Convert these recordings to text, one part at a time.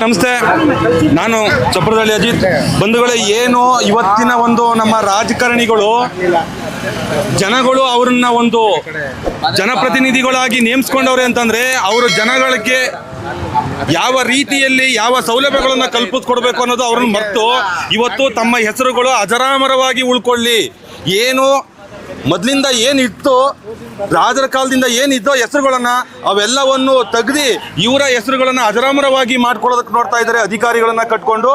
ನಮಸ್ತೆ. ನಾನು ಚಪ್ರದಳ್ಳಿ ಅಜಿತ್. ಬಂಧುಗಳೇ, ಏನು ಇವತ್ತಿನ ಒಂದು ನಮ್ಮ ರಾಜಕಾರಣಿಗಳು, ಜನಗಳು ಅವ್ರನ್ನ ಒಂದು ಜನಪ್ರತಿನಿಧಿಗಳಾಗಿ ನೇಮಿಸ್ಕೊಂಡವ್ರೆ ಅಂತಂದ್ರೆ, ಅವರು ಜನಗಳಿಗೆ ಯಾವ ರೀತಿಯಲ್ಲಿ ಯಾವ ಸೌಲಭ್ಯಗಳನ್ನ ಕಲ್ಪಿಸ್ಕೊಡ್ಬೇಕು ಅನ್ನೋದು ಅವ್ರನ್ನ ಮರೆತು, ಇವತ್ತು ತಮ್ಮ ಹೆಸರುಗಳು ಅಜರಾಮರವಾಗಿ ಉಳ್ಕೊಳ್ಳಿ. ಏನು ಮೊದಲಿಂದ ಏನಿತ್ತು ರಾಜರ ಕಾಲದಿಂದ ಏನಿದ್ದೋ ಹೆಸರುಗಳನ್ನ ಅವೆಲ್ಲವನ್ನು ತೆಗ್ದು ಇವರ ಹೆಸರುಗಳನ್ನ ಅಜರಾಮರವಾಗಿ ಮಾಡ್ಕೊಳ್ಳೋದಕ್ಕೆ ನೋಡ್ತಾ ಇದ್ದಾರೆ ಅಧಿಕಾರಿಗಳನ್ನ ಕಟ್ಕೊಂಡು.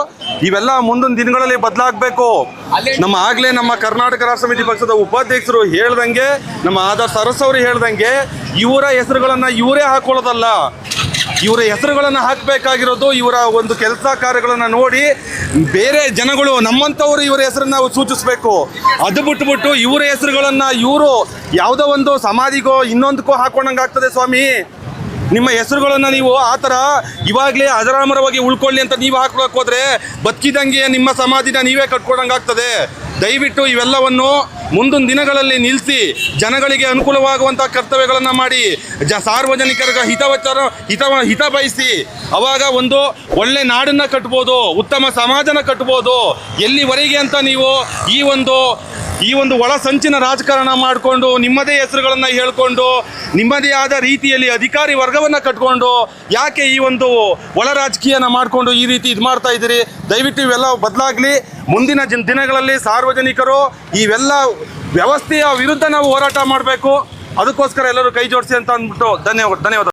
ಇವೆಲ್ಲ ಮುಂದಿನ ದಿನಗಳಲ್ಲಿ ಬದಲಾಗಬೇಕು. ನಮ್ಮ ಆಗ್ಲೇ ನಮ್ಮ ಕರ್ನಾಟಕ ರಾಷ್ಟ್ರ ಸಮಿತಿ ಪಕ್ಷದ ಉಪಾಧ್ಯಕ್ಷರು ಹೇಳ್ದಂಗೆ ನಮ್ಮ ಆಧಾರ್ ಸರಸ್ ಅವರು ಹೇಳ್ದಂಗೆ ಇವರ ಹೆಸರುಗಳನ್ನ ಇವರೇ ಹಾಕೊಳ್ಳೋದಲ್ಲ. ಇವರ ಹೆಸರುಗಳನ್ನು ಹಾಕಬೇಕಾಗಿರೋದು, ಇವರ ಒಂದು ಕೆಲಸ ಕಾರ್ಯಗಳನ್ನು ನೋಡಿ ಬೇರೆ ಜನಗಳು ನಮ್ಮಂಥವರು ಇವರ ಹೆಸರನ್ನ ಸೂಚಿಸಬೇಕು. ಅದು ಬಿಟ್ಬಿಟ್ಟು ಇವರ ಹೆಸರುಗಳನ್ನು ಇವರು ಯಾವುದೋ ಒಂದು ಸಮಾಧಿಗೋ ಇನ್ನೊಂದಕ್ಕೋ ಹಾಕೊಂಡಂಗಾಗ್ತದೆ ಸ್ವಾಮಿ. ನಿಮ್ಮ ಹೆಸರುಗಳನ್ನು ನೀವು ಆ ಥರ ಇವಾಗಲೇ ಅಜರಾಮರವಾಗಿ ಉಳ್ಕೊಳ್ಳಿ ಅಂತ ನೀವು ಹಾಕೊಳಕ್ಕೆ ಹೋದರೆ ಬದುಕಿದಂಗೆ ನಿಮ್ಮ ಸಮಾಧಿನ ನೀವೇ ಕಟ್ಕೊಡಂಗಾಗ್ತದೆ ದಯವಿಟ್ಟು ಇವೆಲ್ಲವನ್ನು ಮುಂದಿನ ದಿನಗಳಲ್ಲಿ ನಿಲ್ಲಿಸಿ ಜನಗಳಿಗೆ ಅನುಕೂಲವಾಗುವಂಥ ಕರ್ತವ್ಯಗಳನ್ನು ಮಾಡಿ. ಜ ಸಾರ್ವಜನಿಕರಿಗೆ ಹಿತವಚರ ಹಿತ ಹಿತ ಬಯಸಿ ಅವಾಗ ಒಂದು ಒಳ್ಳೆ ನಾಡನ್ನು ಕಟ್ಬೋದು, ಉತ್ತಮ ಸಮಾಜನ ಕಟ್ಬೋದು. ಎಲ್ಲಿವರೆಗೆ ಅಂತ ನೀವು ಈ ಒಂದು ಈ ಒಂದು ಒಳ ಸಂಚಿನ ರಾಜಕಾರಣ ಮಾಡಿಕೊಂಡು ನಿಮ್ಮದೇ ಹೆಸರುಗಳನ್ನು ಹೇಳ್ಕೊಂಡು ನಿಮ್ಮದೇ ಆದ ರೀತಿಯಲ್ಲಿ ಅಧಿಕಾರಿ ವರ್ಗವನ್ನು ಕಟ್ಕೊಂಡು ಯಾಕೆ ಈ ಒಂದು ಒಳ ರಾಜಕೀಯನ ಮಾಡಿಕೊಂಡು ಈ ರೀತಿ ಇದು ಮಾಡ್ತಾ ಇದ್ದೀರಿ? ದಯವಿಟ್ಟು ಇವೆಲ್ಲ ಬದಲಾಗಲಿ. ಮುಂದಿನ ದಿನಗಳಲ್ಲಿ ಸಾರ್ವಜನಿಕರು ಇವೆಲ್ಲ ವ್ಯವಸ್ಥೆಯ ವಿರುದ್ಧ ನಾವು ಹೋರಾಟ ಮಾಡಬೇಕು. ಅದಕ್ಕೋಸ್ಕರ ಎಲ್ಲರೂ ಕೈ ಜೋಡಿಸಿ ಅಂತ ಅಂದ್ಬಿಟ್ಟು ಧನ್ಯವಾದ ಧನ್ಯವಾದ.